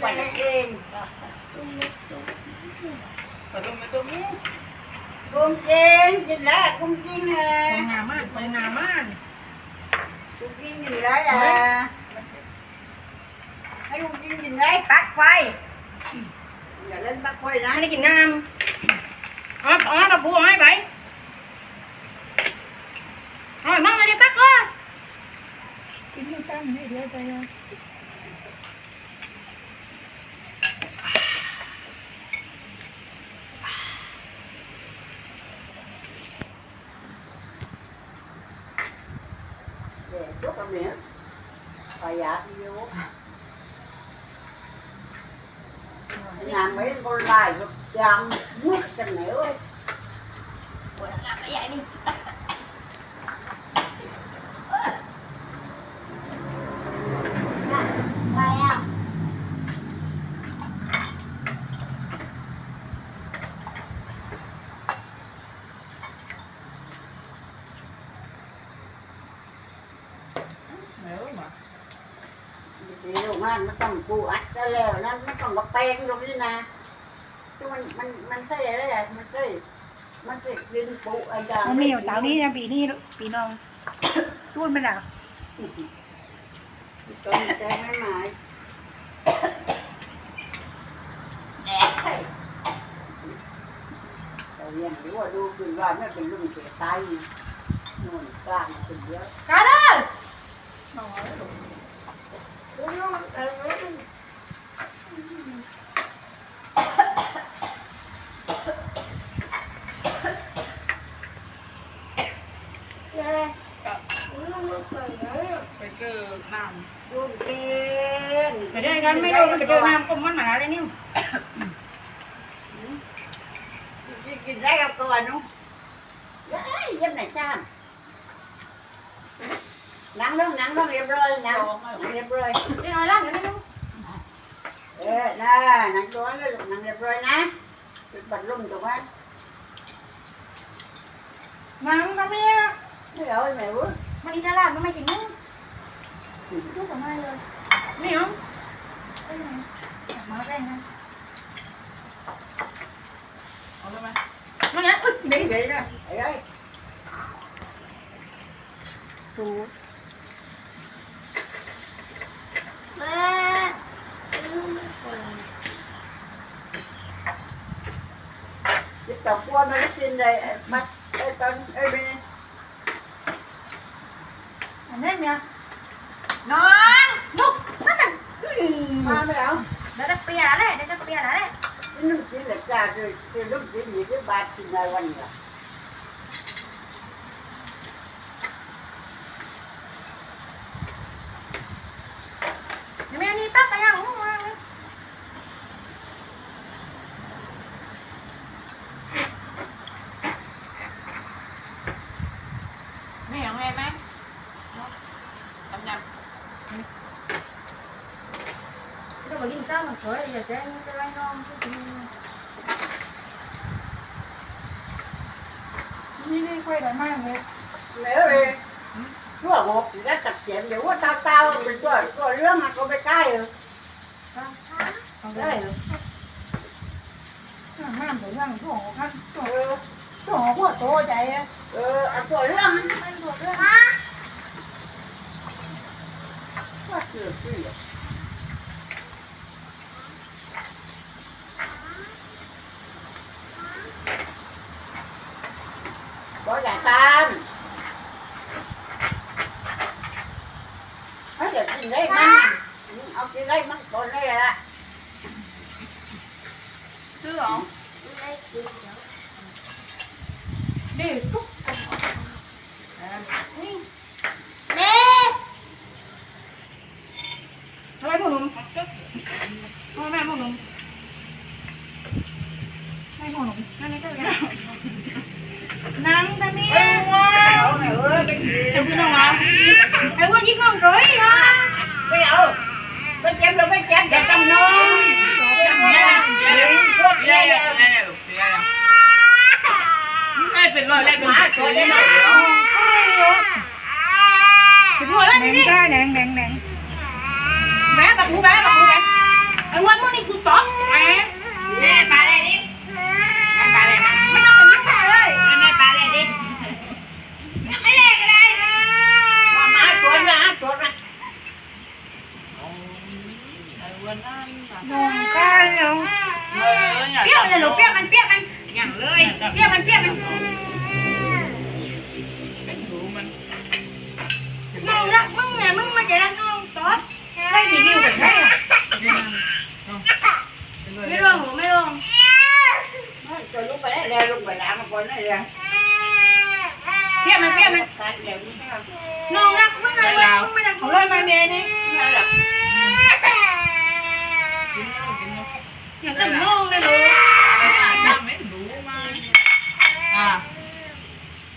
กว่าเองขอลงมาตรงนี้กุ้งจริงกินแล้วกุ้งจริงอะไปงามากไปงามากกุ้งจริงกินแ Dok ang niya. Kaya iyo. Nhà mấy con lại chàng muốt chân nếu ấy. Ủa, làm cái vậy đi. มันมันต้องปูอัดก็แล้วนะมันต้องมาแปลงตรงนี้นะคือมันมันมันใช่อะไรอะมันใช่มันใช่ดินปูอะไรอย่างมันมีอยู่เต่านี้นะปีนี้ปีน้องต้วนไปแล้วตรงใจไม่หมายแต่ยังรู้ว่าดูคือว่าไม่เป็นรุ่นเสียใจนู่นกลางเป็นเยอะ cá đó ไปเจอน้ำรุ่นเก่งไปได้กันไม่รู้ไปเจอน้ำก็มันหนาเลยนี่กินได้กับตัวนู้นยัยยิ้มไหนจ้าม นั่งลงนั่งลงเรียบร้อยนั่งนั่งเรียบร้อย đi nói lắm nữa đi เออน่ะนั่งร้อยเลยลูกนั่งเรียบร้อยนะจุดบัดลมตรงนั้น mà không có mía ไม่เอาไอ้แม่เว้ย mà đi ra làm nó mày chỉnh nước nước của mai rồi đi không Đây này. mở ra nè Ở đây mà nó nhá ui ดีดีนะไอ้ไอ้สูจิตตก ว่ามันกินเลยไอ้มัดไอ้ตอนไอ้เมย์ anh em nè non lúc nó là มาไม่เอา nó đã bia lá đấy nó đã bia lá đấy กินนุ่มกินเหล็กจ้าคือคือนุ่มกินอยู่ที่บาทกินในวันนี้ Mẹ mẹ đi tắt cái nhau không ăn Mẹ không em á Chậm chậm Đâu mà nhìn sao mà trời ơi, giờ cho anh cho anh ngon chứ chị นี่นี่ค่อยได้มากเลย nếu đi chúa một thì đã chặt chém nếu có tao tao mình chúa chúa lương mà có bị cay rồi เอาได้ đây น้ำถึงยังช่วงขั้นช่วง ừ ช่วงหัวโตใจอะ ừ à chúa lương á chúa lương á quá chưa chưa จะจำนองไม่เป็นรอยแล้วเป็นหมาตัวเล็กถึงหัวแล้วนี่แดงแดงแดงแดงแม่บักหูแม่บักหูแม่ไอ้วันมื่อนี้กูตอกแม่แม่ตาย มาก่อนได้เลยเปรี้ยวมันเปรี้ยวมันการเดี๋ยวนี้ไม่เอาน้องรักมึงไงมึงไม่รักเอาเขาเลยมาเมย์นี่ ไม่เอย่างกับน้องเลยหนูทำไม่หนูมาอ่า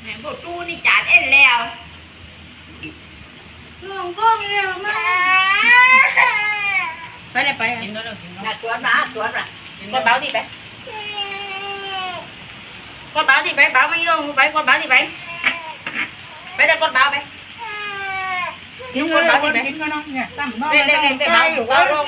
แม่บอกตู้นี่จ่าเอ็นแล้วน้องก็เร็วมากไปเลยไปกินแล้วกินแล้วน่ะสวมาสวมากดเบาดิไปกดเบาดิไปเบาไม่ลงไปกดเบาดิไปไปแต่กดเบาไปกินเลยคนกินก็น้องเนี่ยตั้มน้องเล่นเล่นเล่นเบาอยู่เบาลง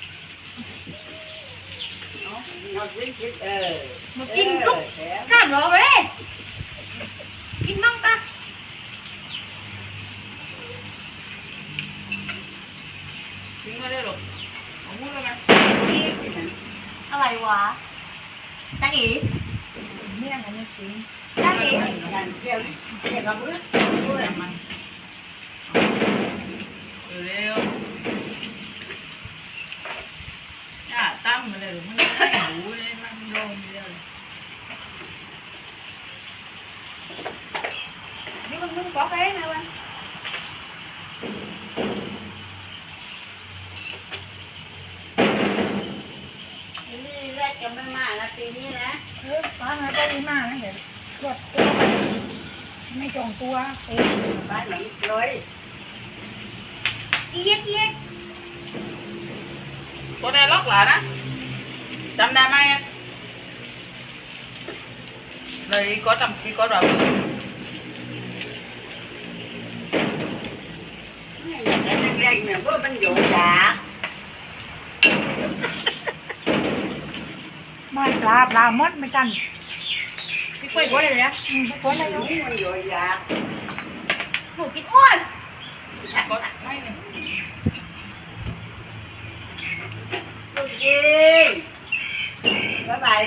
เบาดีเลยไปห้องเห้อเบมันนี่นอนเหลือกันมั้งไหนประมาณอันนี้ลูกไปเอาไปที่อะแม่น้องติดไปไปอันนี้ก็มันไม่เอามันนอนวิ่งกินเออมากินลูกข้ามรอเว้ยกินมั่งปะกินก็ได้หรอกเอาพูดแล้วไงอะไรวะตั้งอีเนี่ยอันนี้กินตั้งอีการเที่ยวเที่ยวกับเพื่อนเพื่อนมันเร็วอะตั้งมาเลยมันไม่หนูเลยมันลงเร็ว นี่มึงมึงบอกไปนะวะ นี่แรก จะไม่มานะปีนี้นะเออป้ามาได้ดีมากนะเดี๋ยวตรวจตัวไม่จงตัวเอ๊ะบ้านหลังเลยเอียดเอียดตัวนี้ล็อกหลานะจำได้ไหมเลย có trầm khi có rồi อยากได้แรงๆเนี่ยเพราะมันอยู่ยาก ไม่ป ลาปลาหมดไม่กันพี่กล้วยกล้วยเลยนะอืมทุกคนเลยหนูลูกมันอยู่ยากหนูกินอ้วน có mấy này ลูกยิงบ๊ายบาย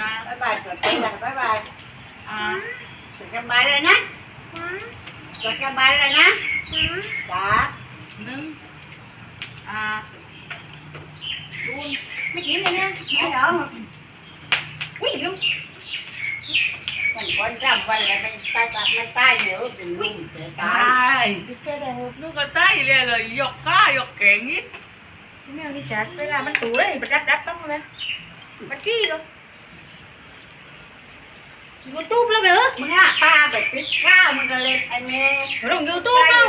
nè บ๊ายบายสวัสดีจ้ะบ๊ายบาย à สุขสบายเลยนะสุขสบายเลยนะจ้า nâng à luôn ไม่กินเลยนะไม่เอา วิ่งยุ่งมันคนจำวันแล้วมันตายมันตายเหนียวเป็นวิ่งเสียตาย ai พี่เจ๊ได้ลูก nó có tay liền rồi giọt cá giọt kẹn ít แมวที่จัดเวลามันสูเลยมันรับรับต้องเลยมันขี้เลยยูทูบแล้วไหมเออมึงอะป้าไปปิดข้าวมึงก็เลยไอ้เมย์ ลงยูทูบแล้ว